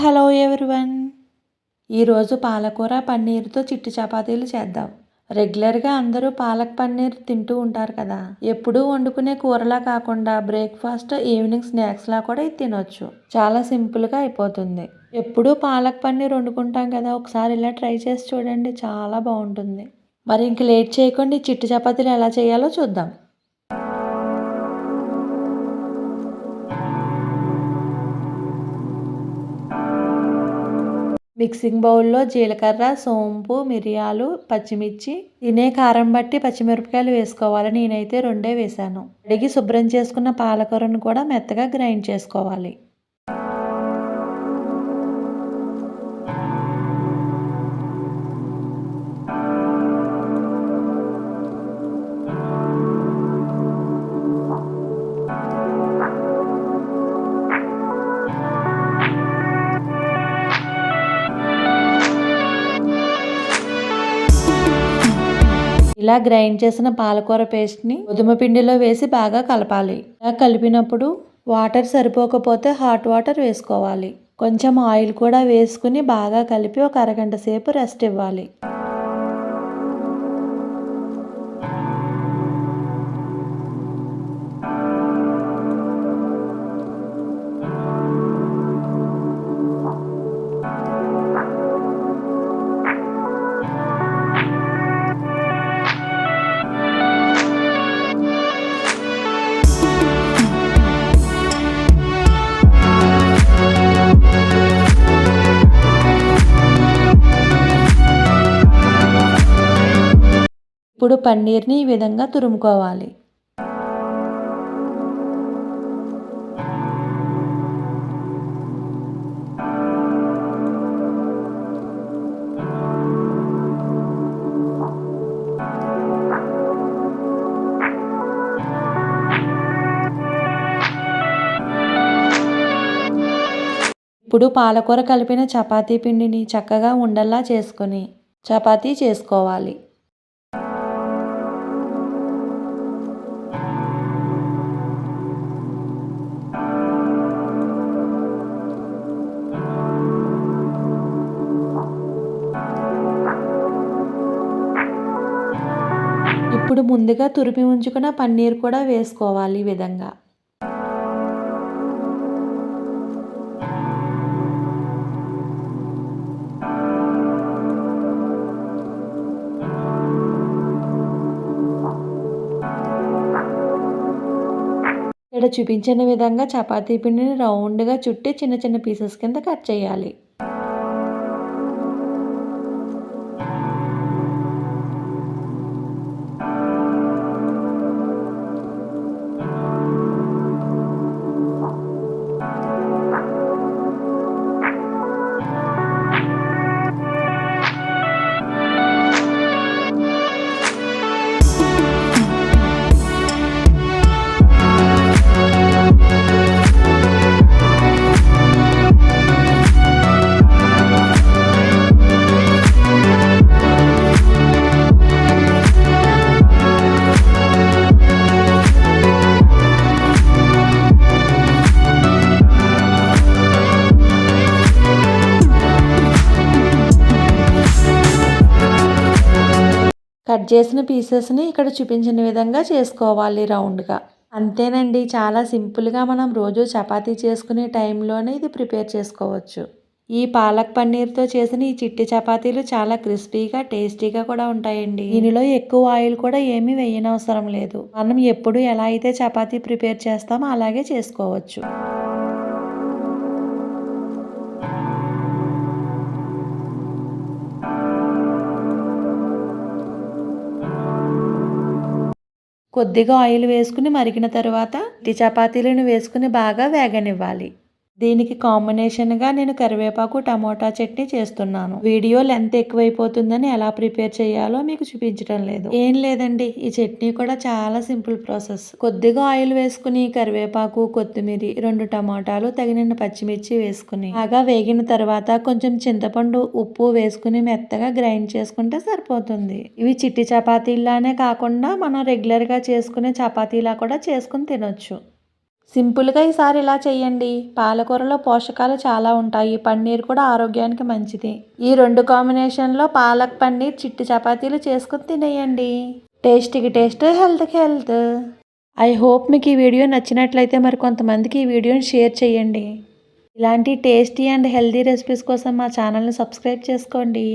Hello everyone. ఈరోజు పాలకూర పన్నీర్తో చిట్టి చపాతీలు చేద్దాం. రెగ్యులర్గా అందరూ పాలక్ పన్నీర్ తింటూ ఉంటారు కదా. ఎప్పుడూ వండుకునే కూరలా కాకుండా బ్రేక్ఫాస్ట్ ఈవినింగ్ స్నాక్స్లా కూడా ఇది తినొచ్చు. చాలా సింపుల్గా అయిపోతుంది. ఎప్పుడూ పాలక్ పన్నీర్ వండుకుంటాం కదా. ఒకసారి ఇలా ట్రై చేసి చూడండి. చాలా బాగుంటుంది. మరి ఇంక లేట్ చేయకుండా చిట్టి చపాతీలు ఎలా చేయాలో చూద్దాం. మిక్సింగ్ బౌల్లో జీలకర్ర సోంపు మిరియాలు పచ్చిమిర్చి. తినే కారం బట్టి పచ్చిమిరపకాయలు వేసుకోవాలి. నేనైతే రెండే వేశాను. అడిగి శుభ్రం చేసుకున్న పాలకూరను కూడా మెత్తగా గ్రైండ్ చేసుకోవాలి. ఇలా గ్రైండ్ చేసిన పాలకూర పేస్ట్ని గోధుమ పిండిలో వేసి బాగా కలపాలి. ఇలా కలిపినప్పుడు వాటర్ సరిపోకపోతే హాట్ వాటర్ వేసుకోవాలి. కొంచెం ఆయిల్ కూడా వేసుకుని బాగా కలిపి ఒక అరగంట సేపు రెస్ట్ ఇవ్వాలి. ఇప్పుడు పన్నీర్ని ఈ విధంగా తురుముకోవాలి. ఇప్పుడు పాలకూర కలిపిన చపాతీ పిండిని చక్కగా ఉండల్లా చేసుకొని చపాతీ చేసుకోవాలి. ఇప్పుడు ముందుగా తురిపి ఉంచుకున్న పన్నీర్ కూడా వేసుకోవాలి ఈ విధంగా. ఇక్కడ చూపించిన విధంగా చపాతీ పిండిని రౌండ్గా చుట్టి చిన్న చిన్న పీసెస్ కింద కట్ చేయాలి. కట్ చేసిన పీసెస్ని ఇక్కడ చూపించిన విధంగా చేసుకోవాలి రౌండ్గా. అంతేనండి చాలా సింపుల్గా మనం రోజు చపాతీ చేసుకునే టైంలోనే ఇది ప్రిపేర్ చేసుకోవచ్చు. ఈ పాలక్ పన్నీర్తో చేసిన ఈ చిట్టి చపాతీలు చాలా క్రిస్పీగా టేస్టీగా కూడా ఉంటాయండి. దీనిలో ఎక్కువ ఆయిల్ కూడా ఏమీ వేయనవసరం లేదు. మనం ఎప్పుడు ఎలా అయితే చపాతీ ప్రిపేర్ చేస్తామో అలాగే చేసుకోవచ్చు. కొద్దిగా ఆయిల్ వేసుకుని మరిగిన తర్వాత టీ చపాతీలను వేసుకుని బాగా వేగనివ్వాలి. దీనికి కాంబినేషన్గా నేను కరివేపాకు టమోటా చట్నీ చేస్తున్నాను. వీడియో లెంత్ ఎక్కువైపోతుందని ఎలా ప్రిపేర్ చేయాలో మీకు చూపించడం లేదు. ఏం లేదండి ఈ చట్నీ కూడా చాలా సింపుల్ ప్రాసెస్. కొద్దిగా ఆయిల్ వేసుకుని కరివేపాకు కొత్తిమీర రెండు టమాటాలు తగిన పచ్చిమిర్చి వేసుకుని బాగా వేగిన తర్వాత కొంచెం చింతపండు ఉప్పు వేసుకుని మెత్తగా గ్రైండ్ చేసుకుంటే సరిపోతుంది. ఇవి చిట్టి చపాతీలానే కాకుండా మనం రెగ్యులర్గా చేసుకునే చపాతీలా కూడా చేసుకుని తినొచ్చు. సింపుల్గా ఈసారి ఇలా చేయండి. పాలకూరలో పోషకాలు చాలా ఉంటాయి. పన్నీర్ కూడా ఆరోగ్యానికి మంచిది. ఈ రెండు కాంబినేషన్లో పాలక్ పన్నీర్ చిట్టి చపాతీలు చేసుకుని తినేయండి. టేస్ట్కి టేస్ట్ హెల్త్కి హెల్త్. ఐ హోప్ మీకు ఈ వీడియో నచ్చినట్లయితే మరి కొంతమందికి ఈ వీడియోని షేర్ చేయండి. ఇలాంటి టేస్టీ అండ్ హెల్తీ రెసిపీస్ కోసం మా ఛానల్ని సబ్స్క్రైబ్ చేసుకోండి.